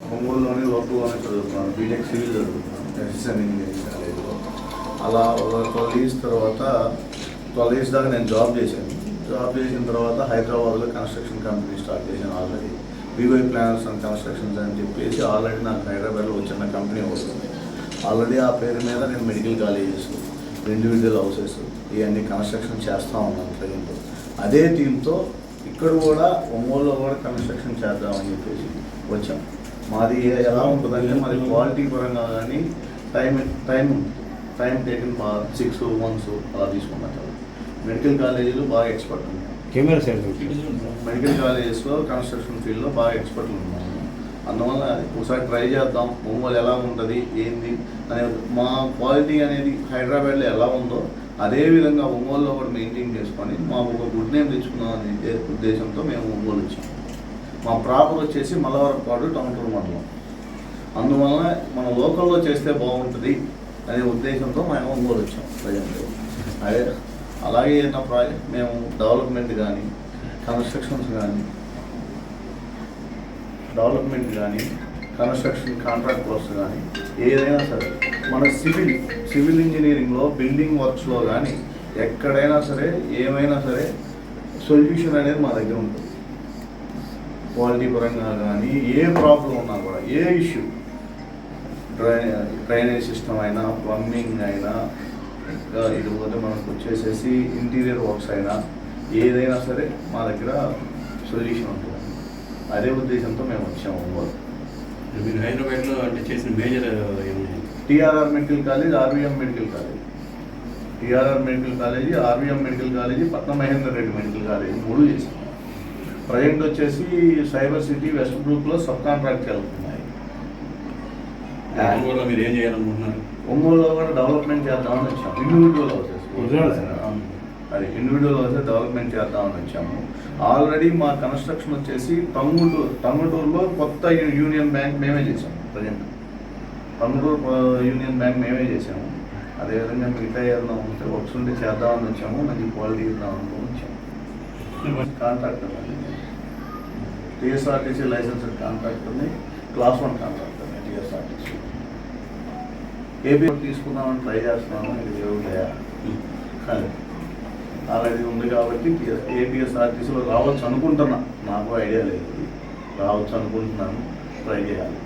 ఒంగోలులోని లోకల్లోనే చదువుతున్నాను బీటెక్ సివిల్ చదువుతున్నాను అసిస్టెంట్ ఇంజనీరింగ్ కాలేజ్లో అలా ఒక ట్వెల్వ్ ఇయర్స్ తర్వాత ట్వెల్వ్ ఇయర్స్ దాకా నేను జాబ్ చేశాను. జాబ్ చేసిన తర్వాత హైదరాబాద్లో కన్స్ట్రక్షన్ కంపెనీ స్టార్ట్ చేశాను already V Y planners and constructions అని చెప్పేసి ఆల్రెడీ నాకు హైదరాబాద్లో వచ్చిన కంపెనీ వస్తుంది ఆల్రెడీ ఆ పేరు మీద నేను మెడికల్ కాలేజెస్ ఇండివిజువల్ హౌసెస్ ఇవన్నీ కన్స్ట్రక్షన్ చేస్తూ ఉన్నాను ప్రజెంట్ అదే టీంతో ఇక్కడ కూడా ఒంగోలులో కూడా కన్స్ట్రక్షన్ చేద్దామని చెప్పేసి వచ్చాం. మాది ఎలా ఉంటుందంటే మరి క్వాలిటీ పరంగా కానీ టైం టైం టైం టేకింగ్ బాగా సిక్స్ మంత్స్ అలా తీసుకున్నట్టు మెడికల్ కాలేజీలు బాగా ఎక్స్పర్ట్ ఉన్నాయి కెమెరా మెడికల్ కాలేజెస్లో కన్స్ట్రక్షన్ ఫీల్డ్లో బాగా ఎక్స్పర్ట్లు ఉన్నాము అందువల్ల ఒకసారి ట్రై చేద్దాం ఒంగోలు ఎలా ఉంటుంది ఏంది అనే మా క్వాలిటీ అనేది హైదరాబాద్లో ఎలా ఉందో అదే విధంగా ఒంగోలులో కూడా మెయింటైన్ చేసుకొని మాకు ఒక గుడ్ నేమ్ తెచ్చుకుందాం అనే ఉద్దేశంతో మేము ఒంగోలు వచ్చాం. మా ప్రాపర్ వచ్చేసి మలవరపాడు టౌన్టూరు మండలం. అందువలన మన లోకల్లో చేస్తే బాగుంటుంది అనే ఉద్దేశంతో మేము ఒంగోలు వచ్చాం ప్రజెంట్. అదే అలాగే నా ప్రాజెక్ట్ మేము డెవలప్మెంట్ కానీ కన్స్ట్రక్షన్స్ కానీ డెవలప్మెంట్ కానీ కన్స్ట్రక్షన్ కాంట్రాక్ట్ వర్క్స్ కానీ ఏదైనా సరే మన సివిల్ సివిల్ ఇంజనీరింగ్లో బిల్డింగ్ వర్క్స్లో కానీ ఎక్కడైనా సరే ఏమైనా సరే సొల్యూషన్ అనేది మా దగ్గర ఉంటుంది. క్వాలిటీ పరంగా కానీ ఏ ప్రాబ్లం ఉన్నా కూడా ఏ ఇష్యూ డ్రై డ్రైనేజ్ సిస్టమ్ అయినా ప్లంబింగ్ అయినా ఇంకా ఇది మనకు వచ్చేసేసి ఇంటీరియర్ వర్క్స్ అయినా ఏదైనా సరే మా దగ్గర సొల్యూషన్ ఉంటుంది. అదే ఉద్దేశంతో మేము వచ్చాము ఒంగోలు మీరు హైదరాబాద్లో అంటే చేసిన major TRR medical college RVM medical college. TRR medical college RVM medical college Patnam Mahender Reddy medical college మూడు చేసాం ప్రజెంట్ వచ్చేసి సైబర్ సిటీ వెస్ట్ గ్రూప్లో సబ్ కాంట్రాక్ట్ వెళ్తున్నాయి ఒంగోలులో మీరు ఏం చేయాలనుకుంటున్నారు? ఒంగోలులో కూడా డెవలప్మెంట్ చేద్దామని వచ్చాము ఇండివిజువల్ houses. అది ఇండివిజువల్ డెవలప్మెంట్ డెవలప్మెంట్ చేద్దామని వచ్చాము. ఆల్రెడీ మా కన్స్ట్రక్షన్ వచ్చేసి టంగుటూరు టంగుటూరులో కొత్త యూనియన్ బ్యాంక్ మేమే చేసాము ప్రజెంట్. టంగుటూరు యూనియన్ బ్యాంక్ మేమే చేసాము అదేవిధంగా మిగతా ఏదైనా ఉంటే వర్క్స్ ఉంటే చేద్దామని వచ్చాము. మంచి క్వాలిటీ ఇద్దామని వచ్చాము. కాంట్రాక్టర్ టీఎస్ఆర్టీసీ లైసెన్స్ కాంట్రాక్టర్ని క్లాస్ వన్ కాంట్రాక్టర్ని టీఎస్ఆర్టీసీ ఏపీ తీసుకుందామని ట్రై చేస్తున్నాము. ఇది దేవుడయా కానీ ఉంది కాబట్టి ఏపీఎస్ఆర్టీసీలో రావచ్చు అనుకుంటున్నా. నాకు ఐడియా లేదు. రావచ్చు అనుకుంటున్నాను. ట్రై చేయాలి.